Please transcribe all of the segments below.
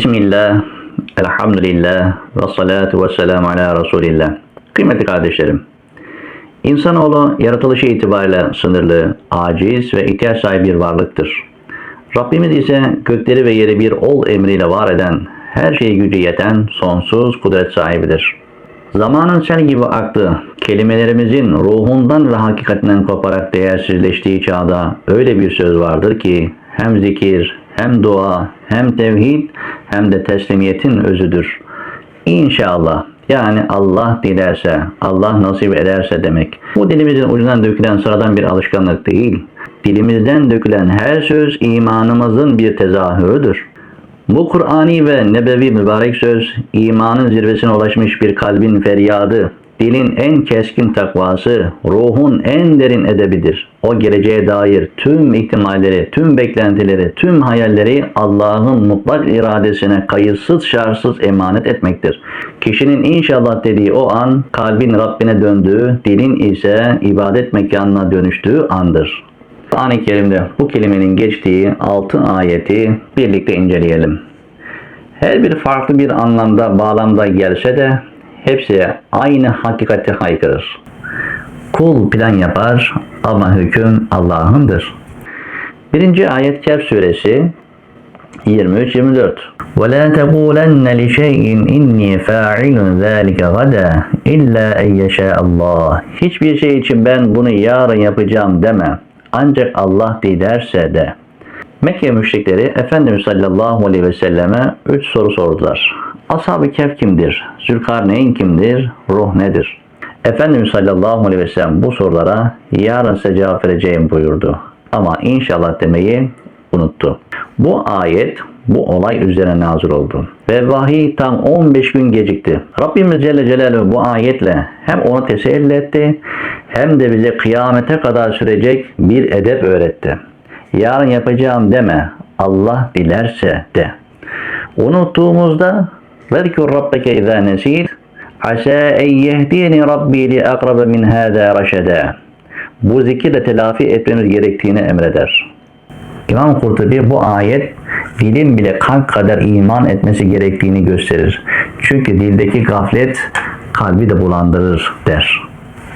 Bismillah, elhamdülillah, ve salatu ve selamu ala Resulillah. Kıymetli kardeşlerim, insanoğlu yaratılışı itibariyle sınırlı, aciz ve ihtiyaç sahibi bir varlıktır. Rabbimiz ise gökleri ve yeri bir ol emriyle var eden, her şeye gücü yeten, sonsuz kudret sahibidir. Zamanın sel gibi aktı, kelimelerimizin ruhundan ve hakikatinden koparak değersizleştiği çağda öyle bir söz vardır ki hem zikir, hem dua, hem tevhid, hem de teslimiyetin özüdür. İnşallah yani Allah dilerse, Allah nasip ederse demek. Bu dilimizin ucundan dökülen sıradan bir alışkanlık değil. Dilimizden dökülen her söz imanımızın bir tezahürüdür. Bu Kur'ani ve nebevi mübarek söz imanın zirvesine ulaşmış bir kalbin feryadı, dilin en keskin takvası, ruhun en derin edebidir. O geleceğe dair tüm ihtimalleri, tüm beklentileri, tüm hayalleri Allah'ın mutlak iradesine kayıtsız şartsız emanet etmektir. Kişinin inşallah dediği o an kalbin Rabbine döndüğü, dilin ise ibadet mekanına dönüştüğü andır. Kur'an-ı Kerim'de bu kelimenin geçtiği 6 ayeti birlikte inceleyelim. Her bir farklı bir anlamda, bağlamda gelse de hepsi aynı hakikati haykırır. Kul plan yapar ama hüküm Allah'ındır. Birinci ayet Kehf suresi 23-24 وَلَا تَقُولَنَّ لِشَيْءٍ اِنِّي فَاعِلٌ ذَٰلِكَ غَدًا اِلَّا اَنْ يَشَاءَ اللّٰهِ Hiçbir şey için ben bunu yarın yapacağım deme. Ancak Allah dilerse de. Mekke müşrikleri Efendimiz sallallahu aleyhi ve selleme üç soru sordular. Ashab-ı Kehf kimdir? Zülkarneyn kimdir? Ruh nedir? Efendimiz sallallahu aleyhi ve sellem bu sorulara yarın size cevap vereceğim buyurdu. Ama inşallah demeyi unuttu. Bu ayet bu olay üzerine nazil oldu. Ve vahiy tam 15 gün gecikti. Rabbimiz Celle Celaluhu bu ayetle hem onu teselli etti hem de bize kıyamete kadar sürecek bir edep öğretti. Yarın yapacağım deme. Allah dilerse de. Unuttuğumuzda Verkur Rabbeke izâ nesit Asa en yehdiyeni Rabbi li akrabe min hâzâ raşedâ Bu zikirle telafi etmemiz gerektiğini emreder. İmam Kurtubi bu ayet dilin bile kalp kadar iman etmesi gerektiğini gösterir. Çünkü dildeki gaflet kalbi de bulandırır der.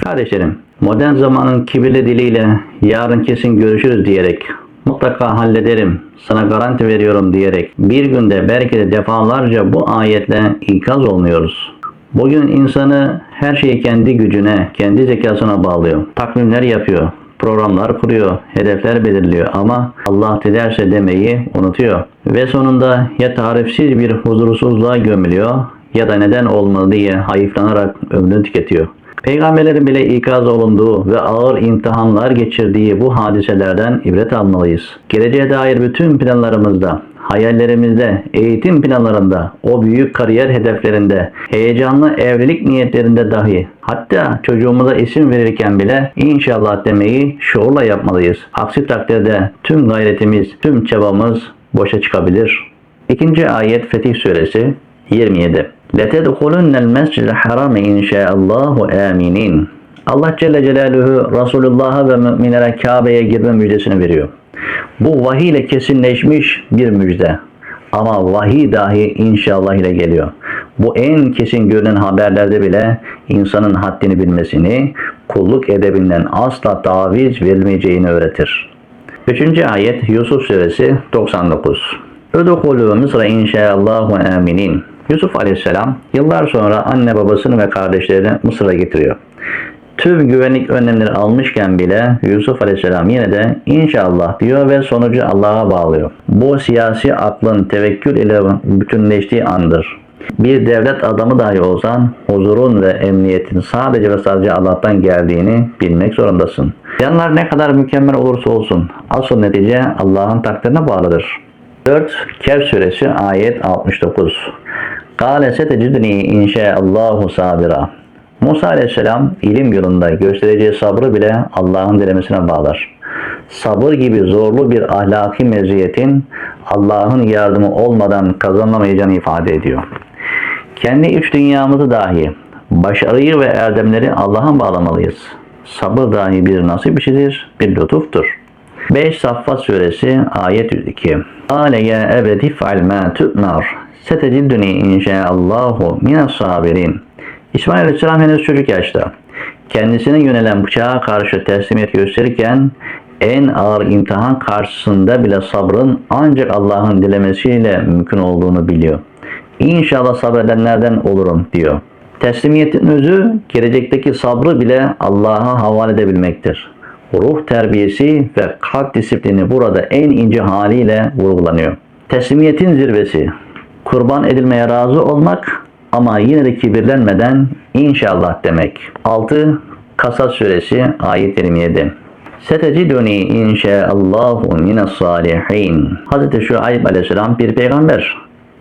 Kardeşlerim, modern zamanın kibirli diliyle yarın kesin görüşürüz diyerek mutlaka hallederim, sana garanti veriyorum diyerek bir günde belki de defalarca bu ayetle ikaz olmuyoruz. Bugün insanı her şeyi kendi gücüne, kendi zekasına bağlıyor. Takvimler yapıyor, programlar kuruyor, hedefler belirliyor ama Allah dilerse demeyi unutuyor. Ve sonunda ya tarifsiz bir huzursuzluğa gömülüyor ya da neden olmalı diye hayıflanarak ömrünü tüketiyor. Peygamberlerin bile ikaz olunduğu ve ağır imtihanlar geçirdiği bu hadiselerden ibret almalıyız. Geleceğe dair bütün planlarımızda, hayallerimizde, eğitim planlarında, o büyük kariyer hedeflerinde, heyecanlı evlilik niyetlerinde dahi, hatta çocuğumuza isim verirken bile inşallah demeyi şuurla yapmalıyız. Aksi takdirde tüm gayretimiz, tüm çabamız boşa çıkabilir. İkinci ayet Fetih Suresi 27 لَتَدْخُلُنَّ الْمَسْجِدَ الْحَرَامِ inşaallahu aminin. Allah Celle Celaluhu Resulullah'a ve müminlere Kabe'ye girme müjdesini veriyor. Bu vahiy ile kesinleşmiş bir müjde. Ama vahiy dahi inşallah ile geliyor. Bu en kesin görünen haberlerde bile insanın haddini bilmesini, kulluk edebinden asla taviz verilmeyeceğini öğretir. Üçüncü ayet Yusuf Suresi 99. Ödukulu Mısra inşaallahu aminin. Yusuf Aleyhisselam yıllar sonra anne babasını ve kardeşlerini Mısır'a getiriyor. Tüm güvenlik önlemleri almışken bile Yusuf Aleyhisselam yine de inşallah diyor ve sonucu Allah'a bağlıyor. Bu siyasi aklın tevekkül ile bütünleştiği andır. Bir devlet adamı dahi olsan huzurun ve emniyetin sadece ve sadece Allah'tan geldiğini bilmek zorundasın. Yanlar ne kadar mükemmel olursa olsun asıl netice Allah'ın takdirine bağlıdır. 4. Kehf suresi ayet 69 Kale setecidni inşaallahu sabira. Musa aleyhisselam ilim yolunda göstereceği sabrı bile Allah'ın dilemesine bağlar. Sabır gibi zorlu bir ahlaki meziyetin Allah'ın yardımı olmadan kazanılamayacağını ifade ediyor. Kendi üç dünyamızı dahi, başarıyı ve erdemleri Allah'a bağlamalıyız. Sabır dahi bir nasip işidir, bir lütuftur. 5 Saffat suresi ayet 102 Ale ya ebedi fa'al ma tu'mar Setecildüni inşaallahu minas sabirin. İsmail Aleyhisselam henüz çocuk yaşta. Kendisine yönelen bıçağa karşı teslimiyet gösterirken en ağır imtihan karşısında bile sabrın ancak Allah'ın dilemesiyle mümkün olduğunu biliyor. İnşallah sabredenlerden olurum diyor. Teslimiyetin özü gelecekteki sabrı bile Allah'a havale edebilmektir. Ruh terbiyesi ve kalp disiplini burada en ince haliyle vurgulanıyor. Teslimiyetin zirvesi, kurban edilmeye razı olmak ama yine de kibirlenmeden inşallah demek. 6. Kasas suresi ayet 27. Seteciduni inşaallahu mines salihin. Hz. Şuayb aleyhisselam bir peygamber.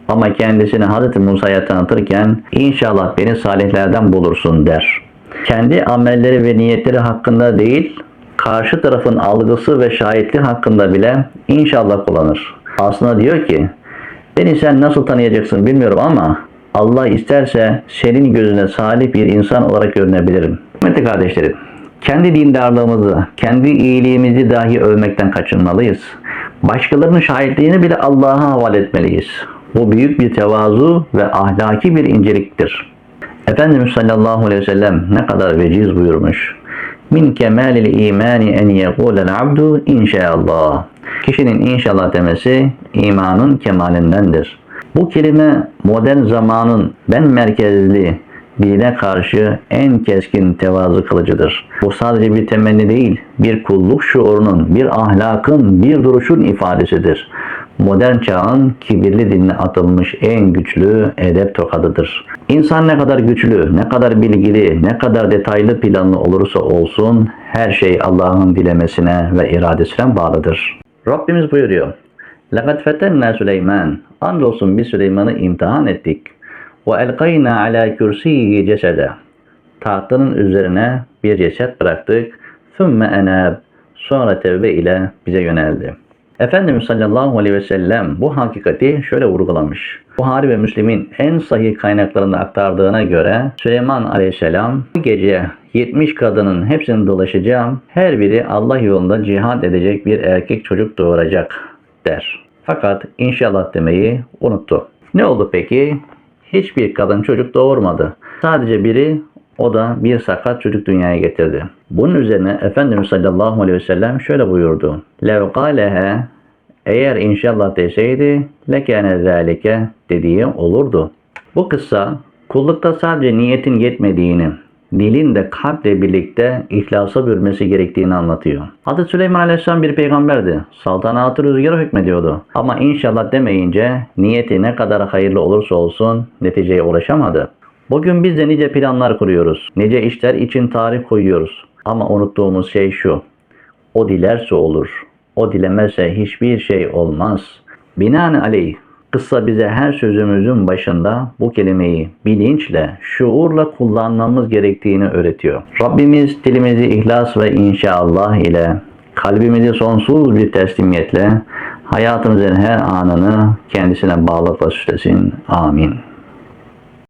Ama kendisini Hz. Musa'ya tanıtırken inşallah beni salihlerden bulursun der. Kendi amelleri ve niyetleri hakkında değil, karşı tarafın algısı ve şahitliği hakkında bile inşallah kullanır. Aslında diyor ki, beni sen nasıl tanıyacaksın bilmiyorum ama Allah isterse senin gözüne salih bir insan olarak görünebilirim. Kıymetli kardeşlerim, kendi dindarlığımızı, kendi iyiliğimizi dahi övmekten kaçınmalıyız. Başkalarının şahitliğini bile Allah'a havale etmeliyiz. Bu büyük bir tevazu ve ahlaki bir inceliktir. Efendimiz sallallahu aleyhi ve sellem ne kadar veciz buyurmuş. Min kemalil imani en yekulel abdu inşallah. Kişinin inşallah demesi imanın kemalindendir. Bu kelime modern zamanın ben merkezli dine karşı en keskin tevazu kılıcıdır. Bu sadece bir temenni değil, bir kulluk şuurunun, bir ahlakın, bir duruşun ifadesidir Modern çağın kibirli dinine atılmış en güçlü edep tokadıdır. İnsan ne kadar güçlü, ne kadar bilgili, ne kadar detaylı planlı olursa olsun her şey Allah'ın dilemesine ve iradesine bağlıdır. Rabbimiz buyuruyor. لَقَدْ فَتَنَّا Süleyman. Andolsun biz Süleyman'ı imtihan ettik. وَاَلْقَيْنَا عَلَى كُرْسِيهِ جَسَدًا Tahtının üzerine bir ceset bıraktık. ثُمَّ اَنَابٍ Sonra tevbe ile bize yöneldi. Efendimiz sallallahu aleyhi ve sellem bu hakikati şöyle vurgulamış. Buhari ve Müslim'in en sahih kaynaklarında aktardığına göre Süleyman aleyhisselam bu gece 70 kadının hepsini dolaşacağım. Her biri Allah yolunda cihad edecek bir erkek çocuk doğuracak der. Fakat inşallah demeyi unuttu. Ne oldu peki? Hiçbir kadın çocuk doğurmadı. Sadece biri o da bir sakat çocuk dünyaya getirdi. Bunun üzerine Efendimiz sallallahu aleyhi ve sellem şöyle buyurdu. Lev kâlehe eğer inşallah deseydi lekâne zâlike dediği olurdu. Bu kıssa kullukta sadece niyetin yetmediğini, dilin de kalple birlikte ihlasa bürmesi gerektiğini anlatıyor. Hazreti Süleyman Aleyhisselam bir peygamberdi. Saltanatı rüzgara hükmediyordu. Ama inşallah demeyince niyeti ne kadar hayırlı olursa olsun neticeye ulaşamadı. Bugün biz de nice planlar kuruyoruz. Nice işler için tarih koyuyoruz. Ama unuttuğumuz şey şu. O dilerse olur. O dilemezse hiçbir şey olmaz. Binaenaleyh kıssa bize her sözümüzün başında bu kelimeyi bilinçle, şuurla kullanmamız gerektiğini öğretiyor. Rabbimiz dilimizi ihlas ve inşallah ile, kalbimizi sonsuz bir teslimiyetle, hayatımızın her anını kendisine bağlılıkla süslesin. Amin.